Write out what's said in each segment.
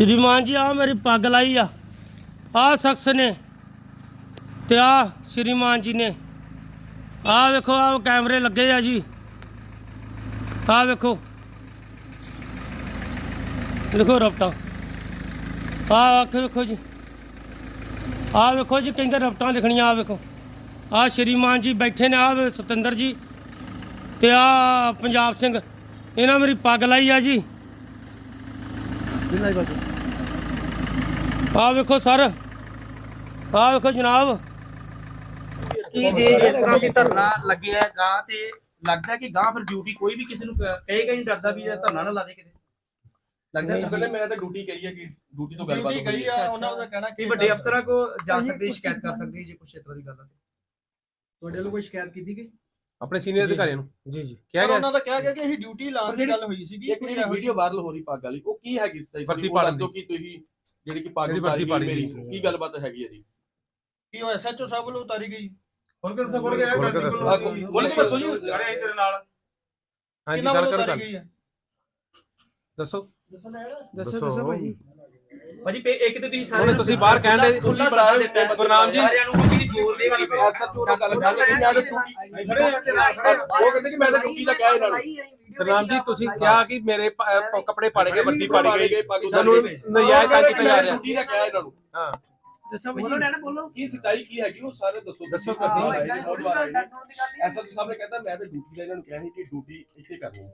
ਸ਼੍ਰੀਮਾਨ ਜੀ ਆ ਮੇਰੀ ਪੱਗ ਲਾਈ ਆ। ਆ ਸ਼ਖਸ ਨੇ ਤੇ ਆ ਸ਼੍ਰੀਮਾਨ ਜੀ ਨੇ। ਆ ਵੇਖੋ ਆ ਕੈਮਰੇ ਲੱਗੇ ਆ ਜੀ। ਆ ਵੇਖੋ। ਦੇਖੋ ਰਪਟਾ। ਆ ਅੱਖ ਵੇਖੋ ਜੀ। ਆ ਵੇਖੋ ਜੀ, ਕਹਿੰਦੇ ਰਪਟਾਂ ਲਿਖਣੀਆਂ ਆ ਵੇਖੋ। ਆ ਸ਼੍ਰੀਮਾਨ ਜੀ ਬੈਠੇ ਨੇ ਆ ਸਤਿੰਦਰ ਜੀ ਤੇ ਆ ਪੰਜਾਬ ਸਿੰਘ। ਇਹਨਾਂ ਮੇਰੀ ਪੱਗ ਲਾਈ ਆ ਜੀ। ਆ ਵੇਖੋ ਸਰ। ਆ ਵੇਖੋ ਜਨਾਬ। ਕੀ ਜੇ ਇਸ ਤਰ੍ਹਾਂ ਸੀ ਧਰਨਾ ਲੱਗਿਆ ਗਾਂ ਤੇ ਲੱਗਦਾ ਕਿ ਗਾਂ ਫਿਰ ਡਿਊਟੀ ਕੋਈ ਵੀ ਕਿਸੇ ਨੂੰ ਕਹੇਗਾ ਨਹੀਂ ਡਰਦਾ ਵੀ ਇਹ ਧਰਨਾ ਨਾ ਲਾ ਦੇ ਕਿਤੇ। ਲੱਗਦਾ ਨਹੀਂ ਤਾਂ ਕਹਿੰਦੇ ਮੈਂ ਤਾਂ ਡਿਊਟੀ ਕਹੀ ਹੈ ਕਿ ਡਿਊਟੀ ਤੋਂ ਗੱਲਬਾਤ ਡਿਊਟੀ ਗਈ ਆ ਉਹਨਾਂ ਦਾ ਕਹਿਣਾ ਕਿ ਵੱਡੇ ਅਫਸਰਾਂ ਕੋ ਜਾ ਸਕਦੇ ਸ਼ਿਕਾਇਤ ਕਰ ਸਕਦੇ ਜੇ ਕੁਛ ਇਸ ਤਰ੍ਹਾਂ ਦੀ ਗੱਲ ਹੈ ਤੁਹਾਡੇ ਵੱਲੋਂ ਕੋਈ ਸ਼ਿਕਾਇਤ ਕੀਤੀ ਗਈ? ਆਪਣੇ ਸੀਨੀਅਰ ਅਧਿਕਾਰੀਆਂ ਨੂੰ? ਜੀ ਜੀ। ਕਿਹਾ ਪਰ ਗਿਆ ਉਹਨਾਂ ਦਾ ਕਿਹਾ ਗਿਆ ਕਿ ਅਸੀਂ ਡਿਊਟੀ ਲਾਉਣ ਦੀ ਗੱਲ ਹੋਈ ਸੀਗੀ ਇੱਕ ਜਿਹੜੀ ਵੀਡੀਓ ਵਾਇਰਲ ਹੋ ਰਹੀ ਪੱਗ ਵਾਲੀ ਉਹ ਕੀ ਹੈਗੀ ਇਸ ਤਰ੍ਹਾਂ ਵਰਦੀ ਦੀ ਪਾੜਨ ਦੱਸ ਦਿਓ ਕਿ ਤੁਸੀਂ ਜਿਹੜੀ ਕਿ ਪੱਗ ਉਤਾਰੀ ਗਈ ਪਾੜੀ ਮੇਰੀ ਕੀ ਗੱਲਬਾਤ ਹੈਗੀ ਹੈ ਜੀ? ਕੀ ਉਹ ਐਸਐਚਓ ਸਾਹਿਬ ਵੱਲੋਂ ਉਤਾਰੀ ਗਈ? ਖੁੱਲ ਕੇ ਦੱਸੋ ਖੁੱਲ ਕੇ ਖੁੱਲ੍ਹ ਕੇ ਦੱਸੋ। ਦੱਸੋ ਜੀ। ਅਰੇ ਤੇਰੇ ਨਾਲ। ਹਾਂਜੀ ਗੱਲ ਕਰੋ ਹੈ? ਦੱਸੋ। ਦੱਸੋ ਦੱਸੋ ਭਾਜੀ ਭਾਜੀ ਪੇ ਇੱਕ ਤੇ ਤੁਸੀਂ ਸਾਰੇ ਉਹਨੇ ਤੁਸੀਂ ਬਾਹਰ ਕਹਿਣ ਦੇ ਤੁਸੀਂ ਤੁਸੀਂ ਬੁਲਾ ਦਿੱਤਾ। ਗੁਰਨਾਮ ਜੀ। ਸਾਰਿਆਂ ਨੂੰ ਕੋਈ ਬੋਲ ਦੇ ਵਾਲੀ ਐਸਐਚਓ ਨਾਲ ਗੱਲ ਕਰ। ਰਹੇ ਆ ਉਹ ਕਹਿੰਦੇ ਕਿ ਮੈਂ ਤਾਂ ਡਿਊਟੀ ਦਾ ਕਿਹਾ ਇਹਨਾਂ ਨੂੰ ਗੁਰਨਾਮ ਜੀ ਤੁਸੀਂ ਕਿਹਾ ਕਿ ਮੇਰੇ ਕੱਪੜੇ ਪਾੜੇ ਗਏ ਵਰਦੀ ਪਾੜੀ ਗਈ। ਤੁਹਾਨੂੰ। ਨਜਾਇਜ਼ ਤੰਗ ਕੀਤਾ ਜਾ ਰਿਹਾ। ਡਿਊਟੀ ਦਾ ਕਿਹਾ ਇਹਨਾਂ ਨੂੰ ਹਾਂ। ਦੱਸੋ ਕੀ ਸੱਚਾਈ ਕੀ ਹੈਗੀ ਉਹ ਸਾਰੇ ਦੱਸੋ। ਦੱਸੋ ਤੁਸੀਂ ਤੁਸੀਂ। ਐਸਐਚਓ ਸਾਹਿਬ ਨੇ ਕਹਿੰਦਾ ਮੈਂ ਤਾਂ ਡਿਊਟੀ ਦਾ ਇਹਨਾਂ ਨੂੰ ਕਿਹਾ ਸੀ ਕਿ ਡਿਊਟੀ ਇੱਥੇ ਕਰਨੀ। ਹੈ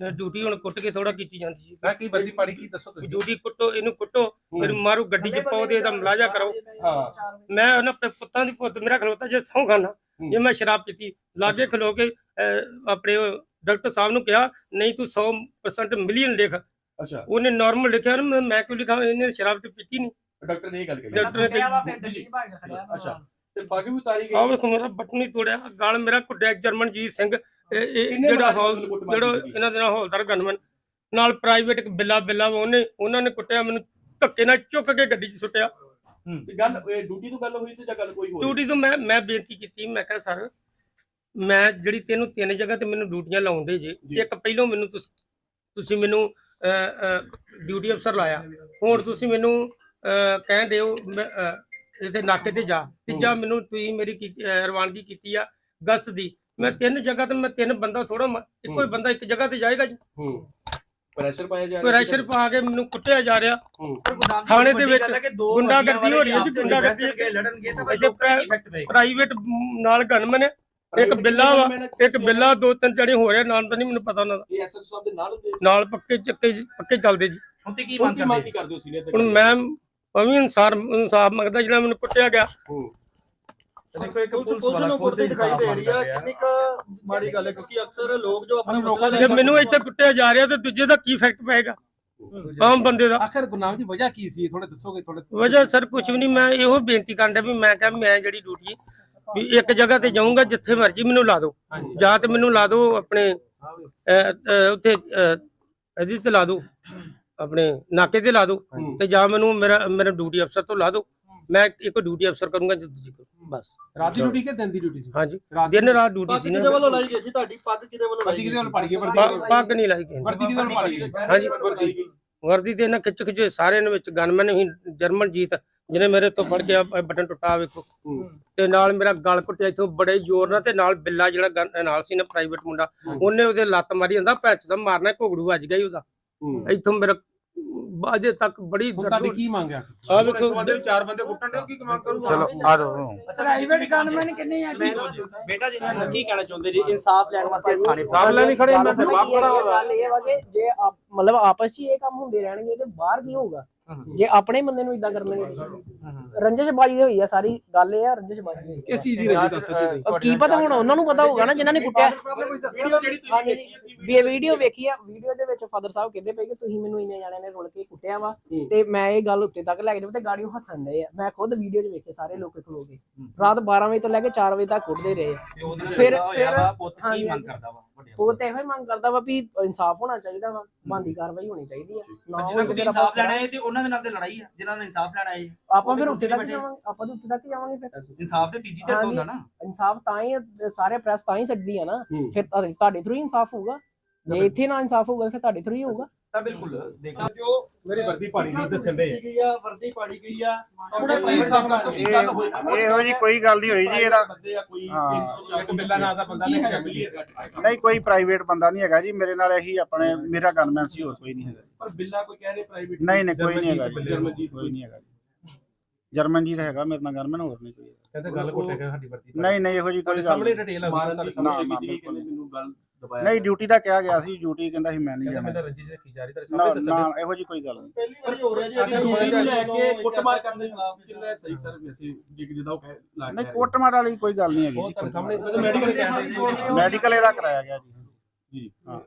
ਡਿਊਟੀ ਹੁਣ ਕੁੱਟ ਕੇ ਥੋੜਾ ਕੀਤੀ ਜਾਂਦੀ ਮੈਂ ਕੀ ਵਰਦੀ ਪਾੜੀ ਕੀ ਦੱਸੋ ਤੁਸੀਂ? ਡਿਊਟੀ ਕੁੱਟੋ ਇਹਨੂੰ ਕੁੱਟੋ ਫਿਰ ਮਾਰੂ ਗੱਡੀ 'ਚ ਪਾਓ ਤੇ ਇਹਦਾ ਮਲਾਜਾ ਕਰੋ। ਹਾਂ। ਮੈਂ ਉਹਨਾਂ ਪ- ਪੁੱਤਾਂ ਦੀ ਪੁੱਤ ਮੇਰਾ ਖਲੋਤਾ ਜੇ ਸਹੁੰ ਖਾਨਾ ਜੇ ਮੈਂ ਸ਼ਰਾਬ ਪੀਤੀ ਲਾਗੇ ਖਲੋ ਕੇ ਅਹ, ਆਪਣੇ ਉਹ ਡਾਕਟਰ ਸਾਹਿਬ ਨੂੰ ਕਿਹਾ ਨਹੀਂ ਤੂੰ 100% ਮਿਲੀਅਨ ਲਿਖ। ਅੱਛਾ। ਉਹਨੇ ਨਾਰਮਲ ਲਿਖਿਆ ਨਾ ਮੈਂ- ਮੈਂ ਕਿਉਂ ਲਿਖਾਂ? ਇਹਨੇ ਸ਼ਰਾਬ ਤੇ ਪੀਤੀ ਨਹੀਂ ਡਾਕਟਰ ਨੇ ਇਹ ਗੱਲ ਕਹੀ। ਡਾਕਟਰ ਨੇ ਕਿਹਾ, ਅੱਛਾ। ਤੇ ਪੱਗ ਵੀ ਉਤਾਰੀ ਆਹ ਗਈ ਵੇਖੋ ਮੇਰਾ ਬਟਨ ਹੀ ਤੋੜਿਆ ਗਲ ਮੇਰਾ ਕੁੱਟਿਆ ਜਰਮਨਜੀਤ ਸਿੰਘ। ਇਹ- ਇਹ ਕਿੰਨੇ ਜਿਹੜਾ ਮੁਲਾਜ਼ਮ ਹੌਲ ਨੂੰ ਕੁੱਟਮਾਰ ਜਿਹੜਾ ਕੀਤੀ? ਇਹਨਾਂ ਦੇ ਨਾਲ ਹੌਲਦਾਰ ਗਨਮਨ ਨਾਲ ਪ੍ਰਾਈਵੇਟ ਬਿੱਲਾ ਬਿੱਲਾ ਵਾ ਉਹਨੇ ਉਹਨਾਂ ਨੇ ਕੁੱਟਿਆ ਮੈਨੂੰ ਧੱਕੇ ਨਾਲ ਚੁੱਕ ਕੇ ਗੱਡੀ 'ਚ ਸੁੱਟਿਆ। ਤੇ ਗੱਲ ਇਹ ਡਿਊਟੀ ਤੋਂ ਗੱਲ ਹੋਈ ਤੇ ਜਾਂ ਗੱਲ ਕੋਈ ਹੋਰ? ਡਿਊਟੀ ਤੋਂ ਮੈਂ ਮੈਂ ਬੇਨਤੀ ਕੀਤੀ ਮੈਂ ਕਿਹਾ ਸਰ ਮੈਂ ਜਿਹੜੀ ਤੈਨੂੰ ਤਿੰਨ ਜਗ੍ਹਾ ਤੇ ਮੈਨੂੰ ਡਿਊਟੀਆਂ ਲਾਉਂਦੇ ਜੇ ਜੀ। ਇੱਕ ਪਹਿਲੋਂ ਮੈਨੂੰ ਤੁਸ- ਤੁਸੀਂ ਮੈਨੂੰ ਡਿਊਟੀ ਅਫਸਰ ਲਾਇਆ। ਹੁਣ ਤੁਸੀਂ ਮੈਨੂੰ ਅਹ, ਕਹਿਣ ਦਿਓ ਮੈਂ, ਅਹ, ਇੱਥੇ ਨਾਕੇ ਤੇ ਜਾ। ਤੀਜਾ ਮੈਨੂੰ ਤੁਸੀਂ ਮੇਰੀ ਰਵਾਨਗੀ ਕੀਤੀ ਆ ਗਸਤ ਦੀ। ਮੈਂ ਤਿੰਨ ਜਗ੍ਹਾ ਤੇ ਮੈਂ ਤਿੰਨ ਬੰਦਾ ਥੋੜਾ ਇੱਕੋ ਹੀ ਬੰਦਾ ਇੱਕ ਜਗ੍ਹਾ ਤੇ ਜਾਏਗਾ ਜੀ। ਹੂੰ। ਪ੍ਰੈਸ਼ਰ ਪਾਇਆ ਜਾ ਪ੍ਰੈਸ਼ਰ ਪਾ ਕੇ ਮੈਨੂੰ ਕੁੱਟਿਆ ਜਾ ਰਿਹਾ। ਹੂੰ। ਥਾਣੇ ਦੇ ਵਿੱਚ ਗੁੰਡਾਗਰਦੀ ਹੋ ਰਹੀ ਹੈ ਜੀ, ਗੁੰਡਾਗਰਦੀ ਲੜਨਗੇ ਤਾਂ ਪ੍ਰਾਈਵੇਟ ਨਾਲ ਗਨਮਨ ਹੈ। ਇੱਕ ਬਿੱਲਾ ਵਾ ਇੱਕ ਬਿੱਲਾ ਦੋ ਤਿੰਨ ਜਣੇ ਹੋ ਰਿਹਾ ਨਾਮ ਤਾਂ ਨਹੀਂ ਮੈਨੂੰ ਪਤਾ ਉਹਨਾਂ ਦਾ। ਇਹ ਐਸਐਸ ਸਾਹਿਬ ਦੇ ਨਾਲ ਹੁੰਦੇ ਨਾਲ ਪੱਕੇ ਚੱਕੇ ਪੱਕੇ ਚੱਲਦੇ ਜੀ। ਹੁਣ ਤੇ ਕੀ ਮੰਗ ਕਰਦੇ? ਹੋ ਸੀਨੀਅਰ ਹੁਣ ਮੈਂ ਮੈਂ ਵੀ ਇਨਸਾਰ ਇਨਸਾਫ ਮੰਗਦਾ ਜਿਹੜਾ ਮੈਨੂੰ ਕੁੱਟਿਆ ਗਿਆ। ਹੂੰ। ਦੇਖੋ ਇੱਕ ਪੁਲਿਸ ਨੂੰ ਕੁੱਟਦੇ ਦਿਖਾਈ ਦੇ ਰਹੀ ਆ ਕਿੰਨੀ ਕੁ ਮਾੜੀ ਗੱਲ ਹੈ ਕਿਉਂਕਿ ਅਕਸਰ ਲੋਕ ਜੋ ਆਪਣੇ ਲੋਕਾਂ ਜੇ ਮੈਨੂੰ ਇੱਥੇ ਕੁੱਟਿਆ ਜਾ ਰਿਹਾ ਤੇ ਦੂਜੇ ਦਾ ਕੀ ਇਫੈਕਟ ਪਏਗਾ? ਆਮ ਬੰਦੇ ਦਾ। ਆਖਰ ਗੁਰਨਾਮ ਜੀ ਵਜ੍ਹਾ ਕੀ ਸੀ? ਥੋੜੇ ਦੱਸੋਗੇ ਥੋੜੇ ਵਜ੍ਹਾ ਸਰ ਕੁਝ ਵੀ ਨਹੀਂ ਮੈਂ ਇਹੋ ਬੇਨਤੀ ਕਰਨ ਵੀ ਮੈਂ ਕਿਹਾ ਮੈਂ ਜਿਹੜੀ ਡਿਊਟੀ ਵੀ ਇੱਕ ਜਗ੍ਹਾ ਤੇ ਜਾਊਂਗਾ ਜਿੱਥੇ ਮਰਜ਼ੀ ਮੈਨੂੰ ਲਾ ਦਿਓ। ਜਾਂ ਤੇ ਮੈਨੂੰ ਲਾ ਦਿਓ ਆਪਣੇ ਉੱਥੇ ਇਹਦੇ ਤੇ ਲਾ ਦਿਓ ਆਪਣੇ ਨਾਕੇ ਤੇ ਲਾ ਦਿਓ ਹੂੰ। ਤੇ ਜਾਂ ਮੈਨੂੰ ਮੇਰਾ ਮੇਰਾ ਡਿਊਟੀ ਅਫਸਰ ਤੋਂ ਲਾ ਦਿਓ। ਮੈਂ ਇੱਕ ਡਿਊਟੀ ਅਫਸਰ ਕਰੂੰਗਾ ਤੇ ਦੂਜੀ ਕਰੂੰ ਬਸ। ਰਾਤ ਦੀ ਡਿਊਟੀ ਕਿ ਦਿਨ ਦੀ ਡਿਊਟੀ ਸੀ? ਹਾਂਜੀ। ਰਾਤ ਦਿਨ ਰਾਤ ਡਿਊਟੀ ਪੱਗ ਸੀ ਕਿਹਦੇ ਨਾ। ਵੱਲੋਂ ਲਾਈ ਗਈ ਸੀ ਤੁਹਾਡੀ? ਪੱਗ ਕਿਹਦੇ ਵੱਲੋਂ ਲਾਈ ਵਰਦੀ ਗਈ ਕਿਹਦੇ ਵੱਲ ਪਾੜੀ ਗਈ? ਵਰਦੀ ਪੱਗ- ਪੱਗ ਨਹੀਂ ਲਾਈ ਕਿਸੇ ਨੇ। ਵਰਦੀ ਕਿਹਦੇ ਵੱਲ ਪਾੜੀ ਗਈ? ਹਾਂਜੀ। ਵਰਦੀ ਵਰਦੀ ਤੇ ਨਾ ਖਿੱਚ ਖਿੱਚ ਸਾਰਿਆਂ ਦੇ ਵਿੱਚ ਗਨਮੈਨ ਹੀ ਜਰਮਨ ਜੀਤ ਜਿਹਨੇ ਮੇਰੇ ਤੋਂ ਫੜ ਗਿਆ ਬਟਨ ਟੁੱਟਾ ਵੇਖੋ। ਤੇ ਨਾਲ ਮੇਰਾ ਗਲ ਘੁੱਟਿਆ ਇਥੋਂ ਬੜੇ ਜ਼ੋਰ ਨਾਲ ਤੇ ਨਾਲ ਬਿੱਲਾ ਜਿਹੜਾ ਗਨ- ਨਾਲ ਸੀ ਨਾ ਪ੍ਰਾਈਵੇਟ ਮੁੰਡਾ ਉਹਨੇ ਉਹਦੇ ਲੱਤ ਮਾਰੀ ਜਾਂਦਾ ਭੈਚ ਦਾ ਮਾਰਨਾ ਘੁਗੜੂ ਵੱਜ ਗਿਆ ਹੀ ਉਹਦਾ। ਹੂੰ। ਇੱਥੋਂ ਮੇਰਾ ਅਜੇ ਤੱਕ ਬੜੀ ਤੁਹਾਡੀ ਕੀ ਮੰਗ ਆ ਆ ਵੇਖੋ ਚਾਰ ਬੰਦੇ ਕੁੱਟਣ ਦੇ ਕੀ ਕਮਾਂਡ ਕਰੂਗਾ? ਚਲੋ ਆ ਜਾਓ ਪ੍ਰਾਈਵੇਟ ਗਨਮੈਨ ਕਿੰਨੇ ਆ ਬੇਟਾ ਜੀ ਕੀ ਕਹਿਣਾ ਚਾਹੁੰਦੇ ਜੀ? ਇਨਸਾਫ ਲੈਣ ਵਾਸਤੇ ਥਾਣੇ ਰਾਮਲਾ ਨਹੀਂ ਖੜੇ ਮੈਂ ਬਾਪ ਖੜਾ ਹੋਦਾ ਗੱਲ ਇਹ ਵਾ ਕਿ ਜੇ ਆਪ- ਮਤਲਬ ਆਪਸ 'ਚ ਹੀ ਇਹ ਕੰਮ ਹੁੰਦੇ ਰਹਿਣਗੇ ਤੇ ਬਾਹਰ ਕੀ ਹੋਊਗਾ? ਜੇ ਆਪਣੇ ਬੰਦੇ ਨੂੰ ਇਦਾਂ ਕਰਨਗੇ ਰੰਜਸ਼ਬਾਜੀ ਹੋਈ ਆ ਸਾਰੀ ਗੱਲ ਇਹ ਆ ਰੰਜਸ਼ਬਾਜੀ ਹੋਈ ਕਿਸ ਚੀਜ਼ ਦੀ ਰਜੀ ਦੱਸੋ ਜੀ। ਕੀ ਪਤਾ ਹੁਣ ਉਹਨਾਂ ਨੂੰ ਪਤਾ ਹੋਊਗਾ ਨਾ ਜਿਨ੍ਹਾਂ ਨੇ ਕੁੱਟਿਆ। ਵੀ ਇਹ ਵੀਡੀਓ ਵੇਖੀ ਆ ਵੀਡੀਓ ਦੇ ਵਿੱਚ ਫਾਦਰ ਸਾਹਿਬ ਕਹਿੰਦੇ ਪਏ ਕਿ ਤੁਸੀਂ ਮੈਨੂੰ ਇੰਨੇ ਜਾਣਿਆਂ ਨੇ ਸੁਣ ਕੇ ਕੁੱਟਿਆ ਵਾ ਤੇ ਮੈਂ ਇਹ ਗੱਲ ਉੱਤੇ ਤੱਕ ਲੈ ਕੇ ਜਾਵਾਂ ਤੇ ਗਾੜੀਓ ਹੱਸਣ ਡਏ ਆ। ਮੈਂ ਖੁਦ ਵੀਡੀਓ 'ਚ ਵੇਖੇ ਸਾਰੇ ਲੋਕ ਖਲੋ ਕੇ ਰਾਤ 12 ਵਜੇ ਤੋਂ ਲੈ ਕੇ 4 ਵਜੇ ਤੱਕ ਕੁੱਟਦੇ ਰਹੇ। ਫਿਰ ਫਿਰ- ਪੁੱਤ ਕੀ ਮੰਗ ਕਰਦਾ ਵਾ? ਉਹ ਤੇ ਇਹੋ ਹੀ ਮੰਗ ਕਰਦਾ ਵਾ ਵੀ ਇਨਸਾਫ ਹੋਣਾ ਚਾਹੀਦਾ ਵਾ ਬੰਦੀ ਕਾਰਵਾਈ ਹੋਣੀ ਚਾਹੀਦੀ ਆ। ਨਾ ਤੇ ਇਨਸਾਫ ਲੈਣਾ ਹੈ ਤੇ ਉਹਨਾਂ ਦੇ ਨਾਲ ਤੇ ਲੜਾਈ ਆ ਜਿਨ੍ਹਾਂ ਨੇ ਇਨਸਾਫ ਲੈਣਾ ਹੈ ਆਪਾਂ ਫਿਰ ਉੱਤੇ ਤੱਕ ਬੈਠੇ। ਜਾਵਾਂਗੇ ਆਪਾਂ ਤਾਂ ਉੱਤੇ ਤੱਕ ਹੀ ਜਾਵਾਂਗੇ ਫਿਰ। ਇਨਸਾਫ ਤੇ ਤੀਜੀ ਧਿਰ ਤੋਂ ਹੁੰਦਾ ਨਾ। ਇਨਸਾਫ ਤਾਂ ਹੀ ਸਾਰੇ ਪ੍ਰੈਸ ਤਾਂ ਹੀ ਸਕਦੀ ਆ ਨਾ। ਫਿਰ ਤੁਹਾਡੇ- ਤੁਹਾਡੇ ਥਰੂ ਹੀ ਇਨਸਾਫ ਹੋਊਗਾ। ਜੇ ਇੱਥੇ ਨਾ ਇਨਸਾਫ ਹੋਊਗਾ ਫਿਰ ਤੁਹਾਡੇ ਥਰੂ ਹੀ ਹੋਊਗਾ। ਤਾਂ ਬਿਲਕੁਲ ਦੇਖੋ। ਜੋ ਮੇਰੀ ਵਰਦੀ ਪਾੜੀ ਦੀ ਦੱਸਣ ਦੇ ਗਈ ਆ ਵਰਦੀ ਪਾੜੀ ਗਈ ਆ। ਆਪਣੇ ਪ੍ਰਾਈਵੇਟ ਸਾਹਿਬ ਤੋਂ ਕੀ ਗੱਲ ਹੋਈ ਇਹੋ ਜੀ ਕੋਈ ਗੱਲ ਨਹੀਂ ਹੋਈ ਜੀ ਇਹਦਾ ਬੰਦੇ ਆ ਕੋਈ ਹਾਂ। ਇੱਕ ਬਿੱਲਾ ਨਾਂ ਦਾ ਬੰਦਾ ਲਿਖ ਕੇ ਮਿਲੀ ਨਹੀਂ ਕੋਈ ਪ੍ਰਾਈਵੇਟ ਬੰਦਾ ਨਹੀਂ ਹੈਗਾ ਜੀ ਮੇਰੇ ਨਾਲ ਇਹੀ ਆਪਣੇ ਮੇਰਾ ਗਨਮੈਨ ਸੀ ਹੋਰ ਕੋਈ ਨਹੀਂ ਹੈਗਾ। ਪਰ ਬਿੱਲਾ ਕੋਈ ਕਹਿ ਰਹੇ ਪ੍ਰਾਈਵੇਟ ਨਹੀਂ। ਨਹੀਂ ਕੋਈ ਨਹੀਂ ਹੈਗਾ ਜੀ ਜਰਮਨਜੀਤ ਕੋਈ ਨਹੀਂ ਹੈਗਾ ਜੀ। ਜਰਮਨਜੀਤ ਹੈਗਾ ਮੇਰੇ ਨਾਲ ਗਨਮੈਨ ਹੋਰ ਨਹੀਂ ਕੋਈ ਕਹਿੰਦੇ ਗੱਲ ਘੁੱਟੇ ਕੇ ਸਾਡੀ ਵਰਦੀ ਨਹੀਂ ਨਹੀਂ ਇਹੋ ਜੀ ਕੋਈ ਗੱਲ ਸਾਹਮਣੇ। ਡਿਟੇਲ ਆ ਮਾਰਨ ਕੋਸ਼ਿਸ਼ ਨਾ, ਕੀਤੀ ਕਹਿੰਦੇ ਮੈਨੂੰ ਗੱਲ ਦਬਾਇਆ ਨਹੀਂ ਡਿਊਟੀ ਦਾ ਕਿਹਾ ਗਿਆ ਸੀ ਡਿਊਟੀ ਕਹਿੰਦਾ ਸੀ ਮੈਂ ਨਹੀਂ ਕਹਿੰਦੇ ਜਾਣਾ। ਮੈਂ ਰੰਜਿਸ਼ ਰੱਖੀ ਜਾ ਰਹੀ ਤੁਹਾਡੇ ਨਾ ਸਾਹਮਣੇ ਦੱਸਣ ਨਾ ਇਹੋ ਜੀ ਕੋਈ ਗੱਲ ਨਹੀਂ। ਪਹਿਲੀ ਵਾਰੀ ਹੋ ਰਿਹਾ ਜੀ ਇਹਦੀ ਉਹਨੂੰ ਲੈ ਕੇ ਕੁੱਟਮਾਰ ਕਰਨ ਦੇ ਖਿਲਾਫ ਕਿੰਨਾ ਸਹੀ ਸਰ ਵੈਸੇ ਜਿ ਜਿੱਦਾਂ ਉਹ ਕਹਿ ਨਹੀਂ ਕੋਟਮਾਰ ਵਾਲੀ ਕੋਈ ਗੱਲ ਨਹੀਂ ਉਹ ਹੈਗੀ ਸਾਹਮਣੇ ਮੈਡੀਕਲ ਕਹਿੰਦੇ ਮੈਡੀਕਲ ਇਹਦਾ ਕਰਾਇਆ ਗਿਆ ਜੀ। ਜੀ। ਹਾਂ।